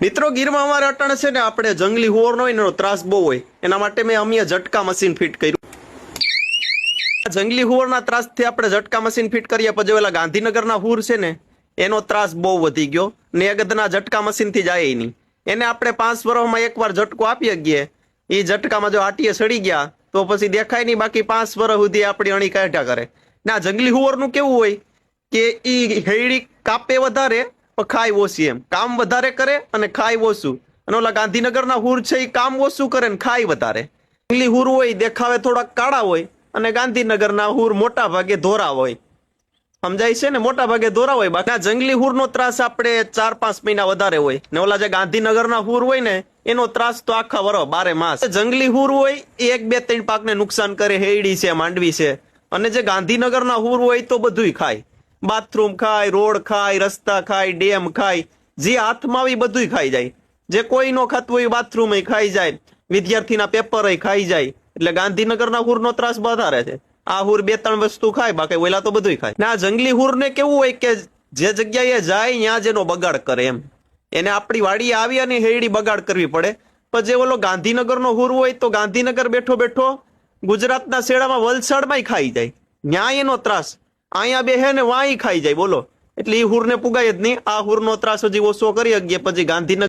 મિત્રો, ગીરમાં અમારે અટણ છે ને આપણે જંગલી હુવર હોય ત્રાસ બહુ હોય. એના માટે મેં અમે ઝટકા મશીન ફિટ કર્યું. જંગલી હુવરના ત્રાસથી આપણે ઝટકા મશીન ફિટ કરીએ, પછી ઓલા ગાંધીનગરના હુર છે ને, એનો ત્રાસ બહુ વધી ગયો. ને મશીન ઝટકા મશીનથી જાય નહીં. એને આપણે પાંચ વર્ષમાં એકવાર ઝટકો આપી ગયે એ ઝટકામાં જો આટીએ સડી ગયા, તો પછી દેખાય નહીં બાકી પાંચ વર્ષ સુધી આપણી અણી કાઢ્યા કરે. ના જંગલી હુવરનું કેવું હોય કે એ હેડી કાપે વધારે પણ ખાય ઓછી એમ. કામ વધારે કરે અને ખાય ઓછું. અને ઓલા ગાંધીનગરના હુર છે એ કામ ઓછું કરે ને ખાય વધારે. જંગલી હુર હોય દેખાવે થોડાક કાળા હોય અને ગાંધીનગરના હુર મોટા ભાગે ધોરા હોય. સમજાય છે ને? મોટા ભાગે ધોરા હોય. બાકી જંગલી જંગલી હુરનો ત્રાસ આપણે ચાર પાંચ મહિના વધારે હોય. ને ઓલા જે ગાંધીનગરના હુર હોય ને, એનો ત્રાસ તો આખા વરો, બારે માસ. જંગલી હુર હોય એ એક, બે, ત્રણ પાકને નુકસાન કરે હેડી છે, માંડવી છે. અને જે ગાંધીનગરના હુર હોય તો બધુંય ખાય. બાથરૂમ ખાય, રોડ ખાય, રસ્તા ખાય, ડેમ ખાય, જે હાથમાં આવી બધું ખાઈ જાય. જે કોઈ નો ખાતું હોય બાથરૂમ ખાઈ જાય, વિદ્યાર્થીના પેપર ખાઈ જાય. એટલે ગાંધીનગરના હુરનો ત્રાસ વધારે છે. આ હુર બે ત્રણ વસ્તુ ખાય, બાકી ઓલા તો બધુંય ખાય. ના, જંગલી હુરને કેવું હોય કે જે જગ્યાએ જાય ત્યાં જેનો બગાડ કરે એમ. એને આપણી વાડીએ આવી અને હેડી બગાડ કરવી પડે. પણ જે ઓલો ગાંધીનગરનો હુર હોય તો ગાંધીનગર બેઠો બેઠો ગુજરાતના શેડામાં વલસાડમાંય ખાઈ જાય. ન્યાય એનો ત્રાસ. અહીંયા બે હે ને વાંય ખાઈ જાય, બોલો. એટલે એ હુરને પુગાય જ નહીં. આ હુરનો ત્રાસ હજી ઓછો કરી શકીએ, પછી ગાંધીનગર